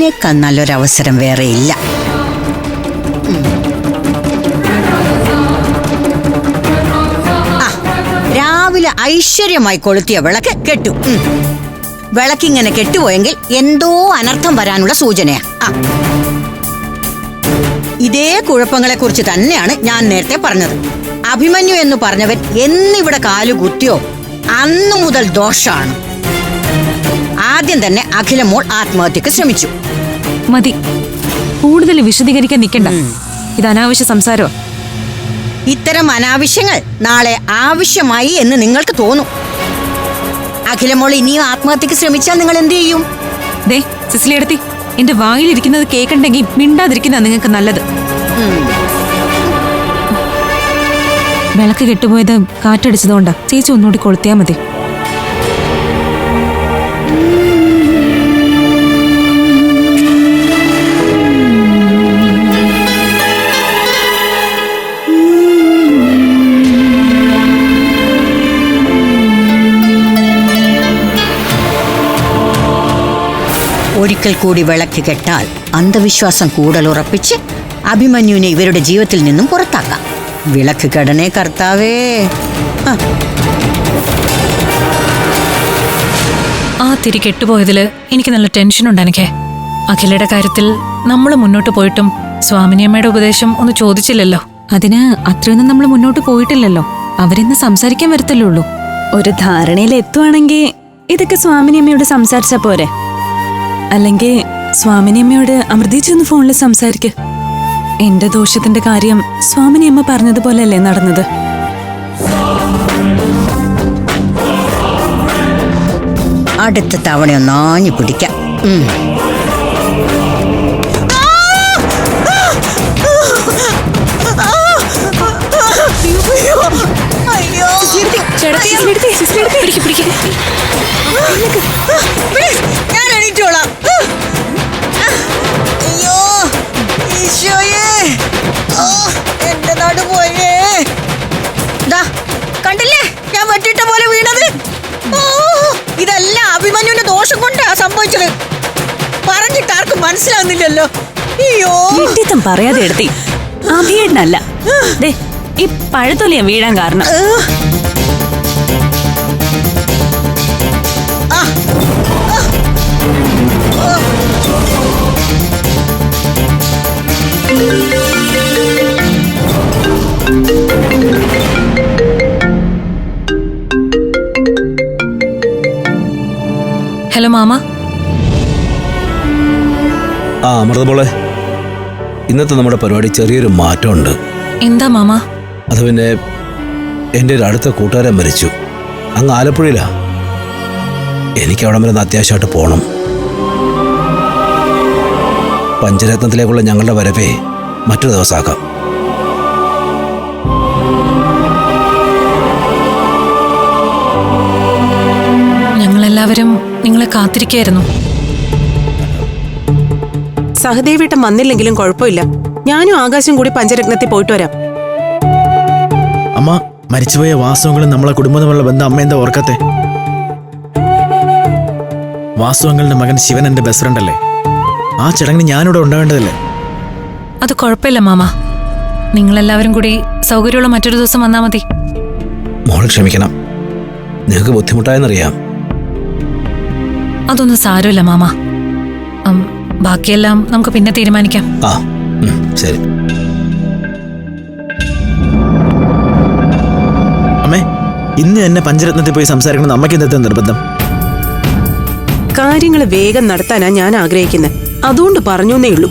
ഇതിനേക്കാൾ നല്ലൊരവസരം വേറെയില്ല രാവിലെ ഐശ്വര്യമായി കൊളുത്തിയ വിളക്ക് കെട്ടു. വിളക്കിങ്ങനെ കെട്ടുപോയെങ്കിൽ എന്തോ അനർത്ഥം വരാനുള്ള സൂചനയാ. ഇതേ കുഴപ്പങ്ങളെ കുറിച്ച് തന്നെയാണ് ഞാൻ നേരത്തെ പറഞ്ഞത്. അഭിമന്യു എന്ന് പറഞ്ഞവൻ എന്നിവിടെ കാലു കുത്തിയോ അന്നു മുതൽ ദോഷാണ്. ആദ്യം തന്നെ അഖിലമോൾ ആത്മഹത്യക്ക് ശ്രമിച്ചു. മതി. കൂടുതൽ വിശദീകരിക്കാൻ നിൽക്കണ്ട. ഇത് അനാവശ്യ സംസാരോ ഇത്തരം അനാവശ്യങ്ങൾ നാളെ ആവശ്യമായി എന്ന് നിങ്ങൾക്ക് തോന്നും. അഖിലമോൾ ഇനിയും ആത്മഹത്യക്ക് ശ്രമിച്ചാൽ നിങ്ങൾ എന്ത് ചെയ്യും? ദേ സിസിലി എടുത്തി. എന്റെ വായിലിരിക്കുന്നത് കേൾക്കണ്ടെങ്കിൽ മിണ്ടാതിരിക്കുന്ന നിങ്ങൾക്ക് നല്ലത്. വിളക്ക് കെട്ടുപോയത് കാറ്റടിച്ചതുകൊണ്ടാ. ചേച്ചി ഒന്നുകൂടി കൊളുത്തിയാ മതി. ഒരിക്കൽ കൂടി വിളക്ക് കെട്ടാൽ അന്ധവിശ്വാസം കൂടുതൽ ഉറപ്പിച്ച് അഭിമന്യുവിനെ ഇവരുടെ ജീവിതത്തിൽ നിന്നും പുറത്താക്കാം. വിളക്ക് കടനെ കർത്താവേ. ആ, തിരി കെട്ടുപോയതിൽ എനിക്ക് നല്ല ടെൻഷൻ ഉണ്ട് എനിക്ക് അഖിലയുടെ കാര്യത്തിൽ നമ്മൾ മുന്നോട്ട് പോയിട്ടും സ്വാമിനിയമ്മയുടെ ഉപദേശം ഒന്ന് ചോദിച്ചില്ലല്ലോ. അതിന് അത്രയൊന്നും നമ്മൾ മുന്നോട്ട് പോയിട്ടില്ലല്ലോ. അവരിന്ന് സംസാരിക്കാൻ വരത്തല്ലേ ഉള്ളൂ ഒരു ധാരണയിൽ എത്തുവാണെങ്കിൽ ഇതൊക്കെ സ്വാമിനിയമ്മയോട് സംസാരിച്ച പോരെ. അല്ലെങ്കിൽ സ്വാമിനിയമ്മയോട് അമൃതീച്ചൊന്ന് ഫോണിൽ സംസാരിക്ക. എന്റെ ദോഷത്തിന്റെ കാര്യം സ്വാമിനിയമ്മ പറഞ്ഞതുപോലെയല്ലേ നടന്നത്? അടുത്ത തവണ ഒന്നാഞ്ഞു പിടിക്കാം. ഞാൻ ദോഷം കൊണ്ടാ സംഭവിച്ചത്? പറഞ്ഞിട്ട് ആർക്കും മനസ്സിലാവുന്നില്ലല്ലോ. അയ്യോ. വിട്ടിത്തം പറയാതെ എടുത്തി. അഭിയേട്ടനല്ല. ദേ ഈ പഴത്തൊലിയാ വീഴാൻ കാരണം. ഹലോ മാമ. ആ അമൃത പോളെ ഇന്നത്തെ നമ്മുടെ പരിപാടി ചെറിയൊരു മാറ്റമുണ്ട്. എന്താ മാമ? അത് പിന്നെ എന്റെ ഒരു അടുത്ത കൂട്ടുകാരൻ മരിച്ചു. അങ്ങ് ആലപ്പുഴയിലാ. എനിക്ക് അവിടെ വരെ അത്യാവശ്യമായിട്ട് പോകണം പഞ്ചരത്നത്തിലേക്കുള്ള ഞങ്ങളുടെ വരവേ മറ്റൊരു ദിവസമാക്കാം. നിങ്ങളെ കാത്തിരിക്കായിരുന്നു. സഹദേവേട്ടൻ വന്നില്ലെങ്കിലും കുഴപ്പമില്ല. ഞാനും ആകാശം കൂടി പഞ്ചരത്നത്തിൽ പോയിട്ട് വരാം. അമ്മ മരിച്ചുപോയ വാസ്തവങ്ങളും നമ്മളെ കുടുംബം തമ്മിലുള്ള ബന്ധം അമ്മ എന്താ ഓർക്കത്തെ? വാസവങ്ങളുടെ മകൻ ശിവൻ എന്റെ ബെസ്റ്റ് ഫ്രണ്ട് അല്ലേ? ആ ചടങ്ങിന് ഞാനിവിടെ ഉണ്ടാവേണ്ടതല്ലേ? അത് കുഴപ്പമില്ല മാമ. നിങ്ങളെല്ലാവരും കൂടി സൗകര്യമുള്ള മറ്റൊരു ദിവസം വന്നാൽ മതി. മോൾ ക്ഷമിക്കണം. നിങ്ങൾക്ക് ബുദ്ധിമുട്ടായെന്നറിയാം. അതൊന്നും സാരമില്ല മാമ. ബാക്കിയെല്ലാം നമുക്ക് പിന്നെ തീരുമാനിക്കാം. ആ ശരി. അമ്മേ ഇന്ന് തന്നെ പഞ്ചരത്നത്തിൽ പോയി സംസാരിക്കണം അമ്മയ്ക്ക് ഇന്നത്തെ നിർബന്ധം? കാര്യങ്ങൾ വേഗം നടത്താനാ ഞാൻ ആഗ്രഹിക്കുന്നത് അതുകൊണ്ട് പറഞ്ഞേ ഉള്ളൂ.